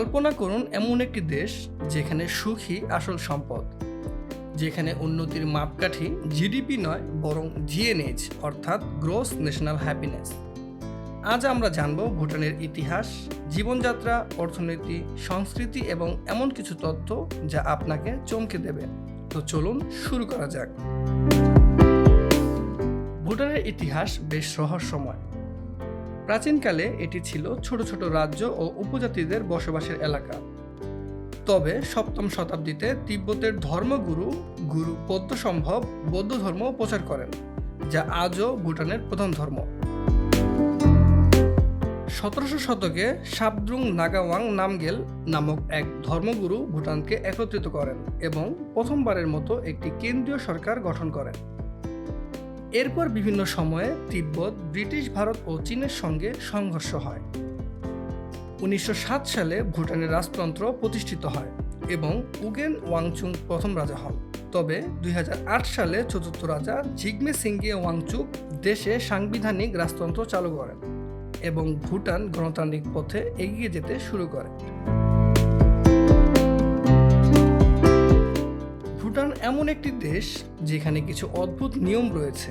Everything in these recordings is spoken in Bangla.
কল্পনা করুন এমন একটি দেশ যেখানে সুখী আসল সম্পদ, যেখানে উন্নতির মাপকাঠি জিডিপি নয়, বরং জিএনএইচ অর্থাৎ গ্রোস ন্যাশনাল হ্যাপিনেস আজ আমরা জানব ভুটানের ইতিহাস, জীবনযাত্রা, অর্থনীতি, সংস্কৃতি এবং এমন কিছু তথ্য যা আপনাকে চমকে দেবে। তো চলুন শুরু করা যাক। ভুটানের ইতিহাস বেশ রহস্যময়। প্রাচীনকালে এটি ছিল ছোট ছোট রাজ্য ও উপজাতিদের বসবাসের এলাকা। তবে সপ্তম শতাব্দীতে তিব্বতের ধর্মগুরু গুরু পদ্মসম্ভব বৌদ্ধ ধর্ম প্রচার করেন, যা আজও ভুটানের প্রধান ধর্ম। সতেরোশো শতকে সাবদ্রুং নাগাওয়াং নামগেল নামক এক ধর্মগুরু ভুটানকে একত্রিত করেন এবং প্রথমবারের মতো একটি কেন্দ্রীয় সরকার গঠন করেন। এরপর বিভিন্ন সময়ে তিব্বত, ব্রিটিশ ভারত ও চীনের সঙ্গে সংঘর্ষ হয়। উনিশশো সাত সালে ভুটানের রাজতন্ত্র প্রতিষ্ঠিত হয় এবং উগেন ওয়াংচুং প্রথম রাজা হন। তবে দুই হাজার আট সালে চতুর্থ রাজা জিগমে সিংগে ওয়াংচুক দেশে সাংবিধানিক রাজতন্ত্র চালু করেন এবং ভুটান গণতান্ত্রিক পথে এগিয়ে যেতে শুরু করে। একটি দেশ যেখানে কিছু অদ্ভুত নিয়ম রয়েছে,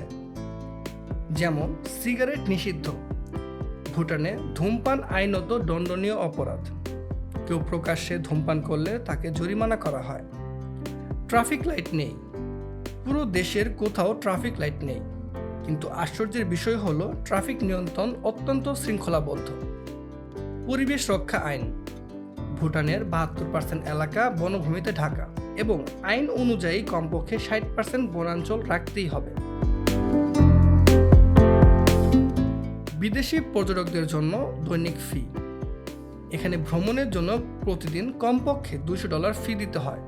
যেমন সিগারেট নিষিদ্ধ, ভুটানে ধূমপান আইনত দণ্ডনীয় অপরাধ। কেউ প্রকাশ্যে ধূমপান করলে তাকে জরিমানা করা হয়। ট্রাফিক লাইট নেই। পুরো দেশের কোথাও ট্রাফিক লাইট নেই। কিন্তু আশ্চর্যের বিষয় হলো, ট্রাফিক নিয়ন্ত্রণ অত্যন্ত শৃঙ্খলাবদ্ধ। পরিবেশ রক্ষা আইন, ভুটানের বাহাত্তর পার্সেন্ট এলাকা বনভূমিতে ঢাকা। এবং আইন অনুযায়ী কমপক্ষে ষাট পার্সেন্ট বনাঞ্চল রাখতেই হবে। বিদেশি পর্যটকদের জন্য দৈনিক ফি। এখানে ভ্রমণের জন্য প্রতিদিন কমপক্ষে দুশো ডলার ফি দিতে হয়,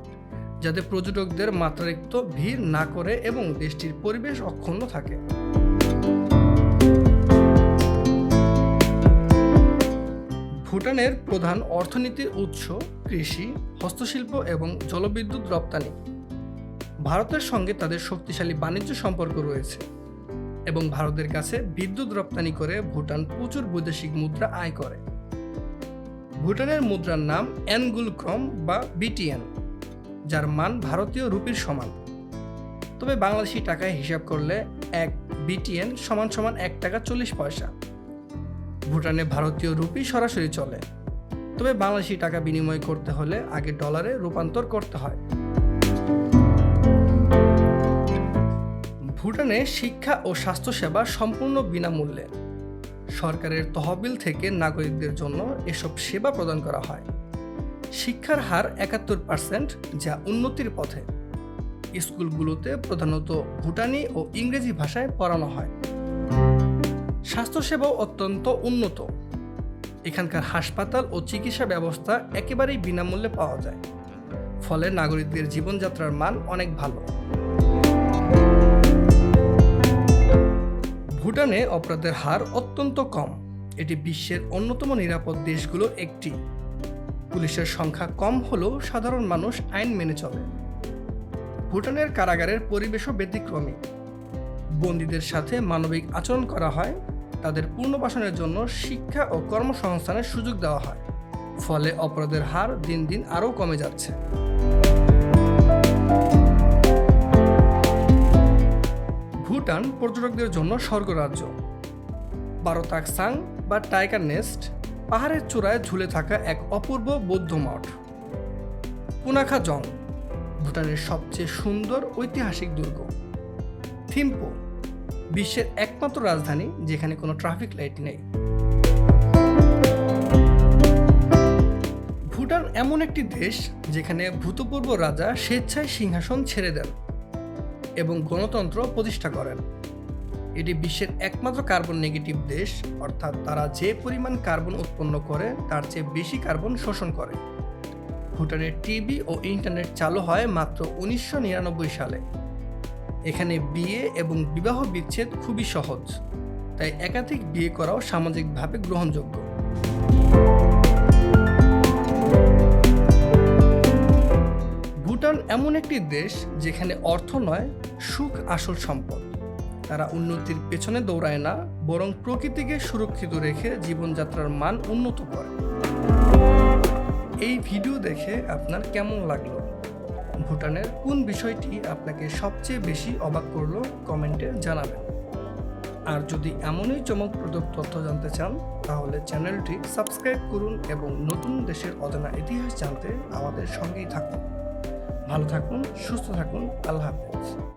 যাতে পর্যটকদের মাত্রাতিরিক্ত ভিড় না করে এবং দেশটির পরিবেশ অক্ষুণ্ণ থাকে। ভুটানের প্রধান অর্থনীতির উৎস কৃষি, হস্তশিল্প এবং জলবিদ্যুৎ রপ্তানি। ভারতের সঙ্গে তাদের শক্তিশালী বাণিজ্য সম্পর্ক রয়েছে এবং ভারতের কাছে বিদ্যুৎ রপ্তানি করে ভুটান প্রচুর বৈদেশিক মুদ্রা আয় করে। ভুটানের মুদ্রার নাম এনগুল ক্রম বা বিটিএন, যার মান ভারতীয় রুপির সমান। তবে বাংলাদেশি টাকায় হিসাব করলে এক বিটিএন সমান সমান এক টাকা চল্লিশ পয়সা। ভুটানে ভারতীয় রুপি সরাসরি চলে। তবে বাংলাদেশি টাকা বিনিময় করতে হলে আগে ডলারে রূপান্তর করতে হয়। ভুটানে শিক্ষা ও স্বাস্থ্যসেবা সম্পূর্ণ বিনামূল্যে। সরকারের তহবিল থেকে নাগরিকদের জন্য এসব সেবা প্রদান করা হয়। শিক্ষার হার একাত্তর পার্সেন্ট, যা উন্নতির পথে। স্কুলগুলোতে প্রধানত ভুটানি ও ইংরেজি ভাষায় পড়ানো হয়। স্বাস্থ্যসেবাও অত্যন্ত উন্নত। এখানকার হাসপাতাল ও চিকিৎসা ব্যবস্থা একেবারেই বিনামূল্যে পাওয়া যায়। ফলে নাগরিকদের জীবনযাত্রার মান অনেক ভালো। ভুটানে অপরাধের হার অত্যন্ত কম। এটি বিশ্বের অন্যতম নিরাপদ দেশগুলোর একটি। পুলিশের সংখ্যা কম হলেও সাধারণ মানুষ আইন মেনে চলে। ভুটানের কারাগারের পরিবেশও ব্যতিক্রমী। বন্দীদের সাথে মানবিক আচরণ করা হয় তাদের পুনর্বাসনের জন্য শিক্ষা ও কর্মসংস্থানের সুযোগ দেওয়া হয়। ফলে অপরাধের হার দিন দিন আরও কমে যাচ্ছে। ভুটান পর্যটকদের জন্য স্বর্গরাজ্য। বারোতাকসাং বা টাইগার নেস্ট পাহাড়ের চূড়ায় ঝুলে থাকা এক অপূর্ব বৌদ্ধ মঠ। পুনাখা জং ভুটানের সবচেয়ে সুন্দর ঐতিহাসিক দুর্গ। থিম্পো বিশ্বের একমাত্র রাজধানী, যেখানে কোনো ট্রাফিক লাইট নেই। ভুটান এমন একটি দেশ, যেখানে ভূতপূর্ব রাজা স্বেচ্ছায় সিংহাসন ছেড়ে দেন এবং গণতন্ত্র প্রতিষ্ঠা করেন। এটি বিশ্বের একমাত্র কার্বন নেগেটিভ দেশ, অর্থাৎ তারা যে পরিমাণ কার্বন উৎপন্ন করে, তার চেয়ে বেশি কার্বন শোষণ করে। ভুটানের টিভি ও ইন্টারনেট চালু হয় মাত্র উনিশশো নিরানব্বই সালে। এখানে বিয়ে এবং বিবাহ বিচ্ছেদ খুবই সহজ, তাই একাধিক বিয়ে করাও সামাজিকভাবে গ্রহণযোগ্য। ভুটান এমন একটি দেশ যেখানে অর্থ নয়, সুখ আসল সম্পদ। তারা উন্নতির পেছনে দৌড়ায় না, বরং প্রকৃতিকে সুরক্ষিত রেখে জীবনযাত্রার মান উন্নত করে। এই ভিডিও দেখে আপনার কেমন লাগল? ভুটানের কোন বিষয়টি আপনাকে সবচেয়ে বেশি অবাক করল কমেন্টে জানাবেন। আর যদি এমনই চমকপ্রদ তথ্য জানতে চান, তাহলে চ্যানেলটি সাবস্ক্রাইব করুন এবং নতুন দেশের অজানা ইতিহাস জানতে আমাদের সঙ্গেই থাকুন। ভালো থাকুন, সুস্থ থাকুন, আল্লাহ হাফেজ।